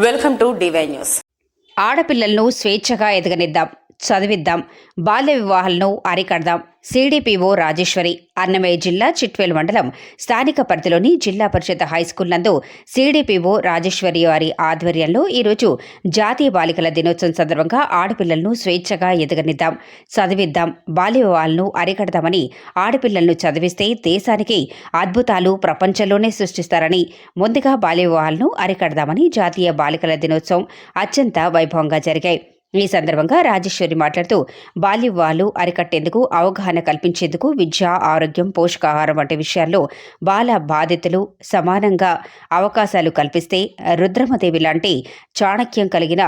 Welcome to DY news. ఆడపిల్లలను స్వేచ్ఛగా ఎదగనిద్దాం. చదివిద్దాం. బాల్య వివాహాలను అరికడదాం. సిడిపిఓ రాజేశ్వరి అన్నమయ్య జిల్లా చిట్వేల్ మండలం స్థానిక పరిధిలోని జిల్లా పరిషత్ హైస్కూల్ నందు సిడిపిఓ రాజేశ్వరి వారి ఆధ్వర్యంలో ఈరోజు జాతీయ బాలికల దినోత్సవం సందర్భంగా ఆడపిల్లలను స్వేచ్ఛగా ఎదగనిద్దాం. చదివిద్దాం. బాల్య వివాహాలను అరికడదామని ఆడపిల్లలను చదివిస్తే దేశానికి అద్భుతాలు ప్రపంచంలోనే సృష్టిస్తారని ముందుగా బాల్య వివాహాలను అరికడదామని జాతీయ బాలికల దినోత్సవం అత్యంత వైభవంగా జరిగాయి. ఈ సందర్భంగా రాజేశ్వరి మాట్లాడుతూ బాల్యవాలు అరికట్టేందుకు అవగాహన కల్పించేందుకు విద్య ఆరోగ్యం పోషకాహారం వంటి విషయాల్లో బాల బాధితులు సమానంగా అవకాశాలు కల్పిస్తే రుద్రమదేవి లాంటి చాణక్యం కలిగిన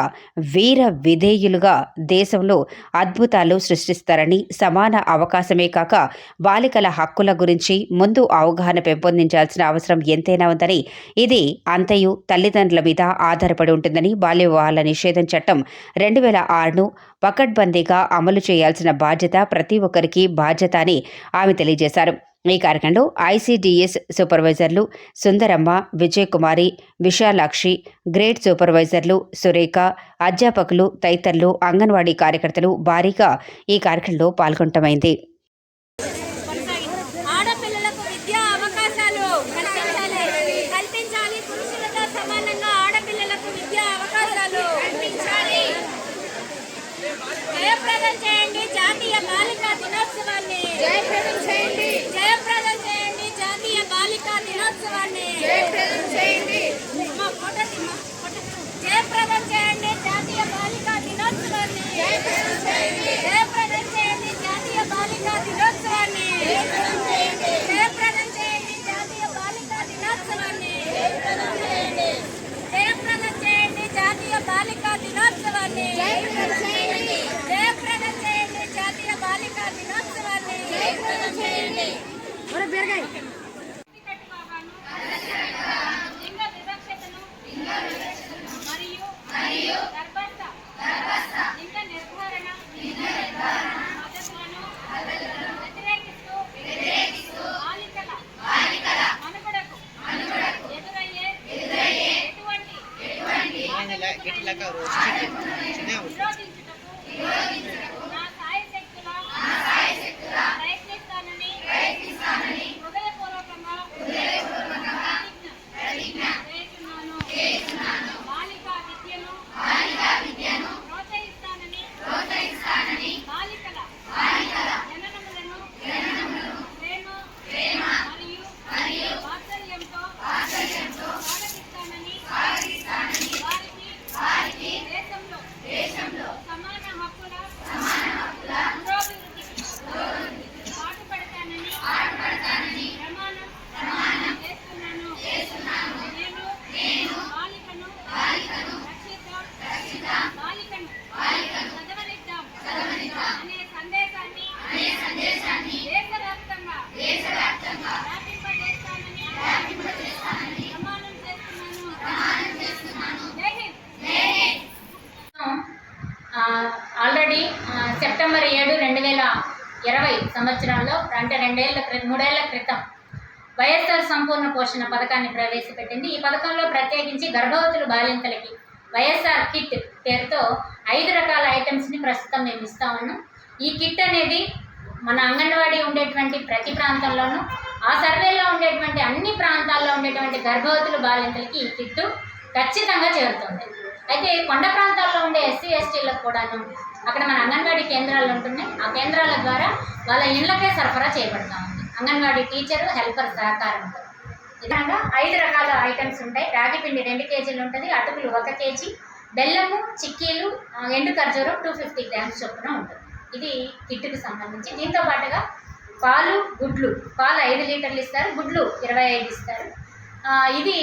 వీర విధేయులుగా దేశంలో అద్భుతాలు సృష్టిస్తారని సమాన అవకాశమే కాక బాలికల హక్కుల గురించి ముందు అవగాహన పెంపొందించాల్సిన అవసరం ఎంతైనా ఉందని ఇది అంతయు తల్లిదండ్రుల మీద ఆధారపడి ఉంటుందని బాల్య వివాహాల నిషేధం చట్టం రెండు వేల ఆరును పకడ్బందీగా అమలు చేయాల్సిన బాధ్యత ప్రతి ఒక్కరికి బాధ్యత అని ఆమె తెలియజేశారు. ఈ కార్యక్రమంలో ఐసీడీఎస్ సూపర్వైజర్లు సుందరమ్మ విజయకుమారి విశాలాక్షి గ్రేడ్ సూపర్వైజర్లు సురేఖ అధ్యాపకులు తదితరులు అంగన్వాడీ కార్యకర్తలు భారీగా ఈ కార్యక్రమంలో పాల్గొనటమైంది ఆడపిల్లలకు విద్యా అవకాశాలు కల్పించాలి కల్పించాలి పురుషులతో సమానంగా ఆడపిల్లలకు విద్యా అవకాశాలు కల్పించాలి జయప్రదం చేయండి. జాతీయ బాలికా దినోత్సవాన్ని. జయప్రదం చేయండి. జయప్రదం చేయండి. జాతీయ బాలికా దినోత్సవాన్ని. జయప్రదం చేయండి. జయప్రదం చేయండి. ఆల్రెడీ సెప్టెంబర్ ఏడు రెండు వేల ఇరవై సంవత్సరంలో అంటే రెండేళ్ళ క్రితం మూడేళ్ళ క్రితం వైఎస్ఆర్ సంపూర్ణ పోషణ పథకాన్ని ప్రవేశపెట్టింది. ఈ పథకంలో ప్రత్యేకించి గర్భవతులు బాలింతలకి వైఎస్ఆర్ కిట్ పేరుతో ఐదు రకాల ఐటమ్స్ని ప్రస్తుతం మేము ఇస్తా ఉన్నాం. ఈ కిట్ అనేది మన అంగన్వాడీ ఉండేటువంటి ప్రతి ప్రాంతంలోనూ ఆ సర్వేలో ఉండేటువంటి అన్ని ప్రాంతాల్లో ఉండేటువంటి గర్భవతులు బాలింతలకి ఈ కిట్టు ఖచ్చితంగా చేరుతుంది. అయితే కొండ ప్రాంతాల్లో ఉండే ఎస్సీ ఎస్టీలకు కూడాను అక్కడ మన అంగన్వాడీ కేంద్రాలు ఉంటున్నాయి. ఆ కేంద్రాల ద్వారా వాళ్ళ ఇళ్ళకే సరఫరా చేయబడతా ఉంది. అంగన్వాడీ టీచరు హెల్పర్ సహకారంతో విధంగా ఐదు రకాల ఐటమ్స్ ఉంటాయి. రాగి పిండి రెండు కేజీలు ఉంటుంది. అటుకులు ఒక కేజీ. బెల్లము చిక్కీలు ఎండు ఖర్జూరం టూ ఫిఫ్టీ గ్రామ్స్ చొప్పున ఉంటుంది. ఇది కిట్టుకు సంబంధించి. దీంతో పాటుగా పాలు గుడ్లు. పాలు ఐదు లీటర్లు ఇస్తారు. గుడ్లు ఇరవై ఐదు ఇస్తారు. ఇది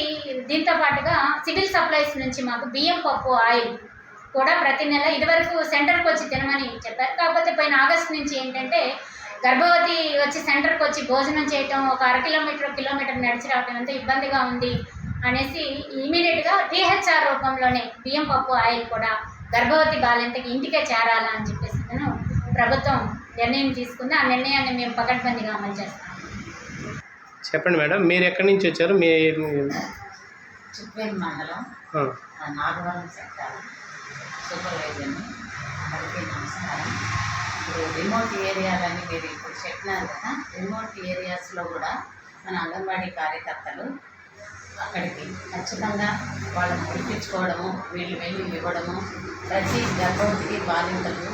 దీంతో పాటుగా సివిల్ సప్లైస్ నుంచి మాకు బియ్యం పప్పు ఆయిల్ కూడా ప్రతి నెల ఇదివరకు సెంటర్కి వచ్చి తినమని చెప్పారు. కాకపోతే పోయిన ఆగస్ట్ నుంచి ఏంటంటే గర్భవతి వచ్చి సెంటర్కి వచ్చి భోజనం చేయటం ఒక అర కిలోమీటర్ కిలోమీటర్ నడిచి రావటం ఎంతో ఇబ్బందిగా ఉంది అనేసి ఇమీడియట్గా టీహెచ్ఆర్ రూపంలోనే బియ్యం పప్పు ఆయిల్ కూడా గర్భవతి బాలింతకి ఇంటికే చేరాలా అని చెప్పేసి నేను ప్రభుత్వం నిర్ణయం తీసుకుంది. ఆ నిర్ణయాన్ని మేము పకడ్బందీగా అమలు చేస్తాం. చెప్పండి మేడం మీరు ఎక్కడి నుంచి వచ్చారు? మీ రిమోట్ ఏరియాలని మీరు ఇప్పుడు చెప్పినారు కదా రిమోట్ ఏరియాస్లో కూడా మన అంగన్వాడీ కార్యకర్తలు అక్కడికి ఖచ్చితంగా వాళ్ళని పిలిపించుకోవడము వీళ్ళు వెళ్ళి ఇవ్వడము ప్రతి గర్భవతికి బాలింతలు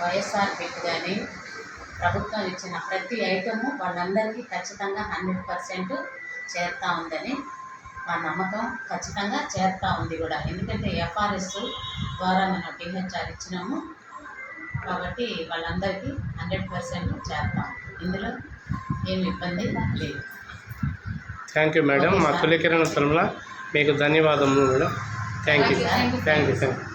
వైఎస్ఆర్ కిట్ కానీ ప్రభుత్వం ఇచ్చిన ప్రతి ఐటము వాళ్ళందరికీ ఖచ్చితంగా హండ్రెడ్ పర్సెంట్ చేరుతా ఉందని మా నమ్మకం ఖచ్చితంగా చేరుతా ఉంది కూడా. ఎందుకంటే ఎఫ్ఆర్ఎస్ ద్వారా మనం టీహెచ్ఆర్ ఇచ్చినాము. కాబట్టి వాళ్ళందరికీ హండ్రెడ్ పర్సెంట్ చేరుతాం ఇందులో ఏమి ఇబ్బంది లేదు. థ్యాంక్ యూ మేడం మా తొలి కిరణ ఫిల్మ్లో మీకు ధన్యవాదములు madam thank you thank you thank you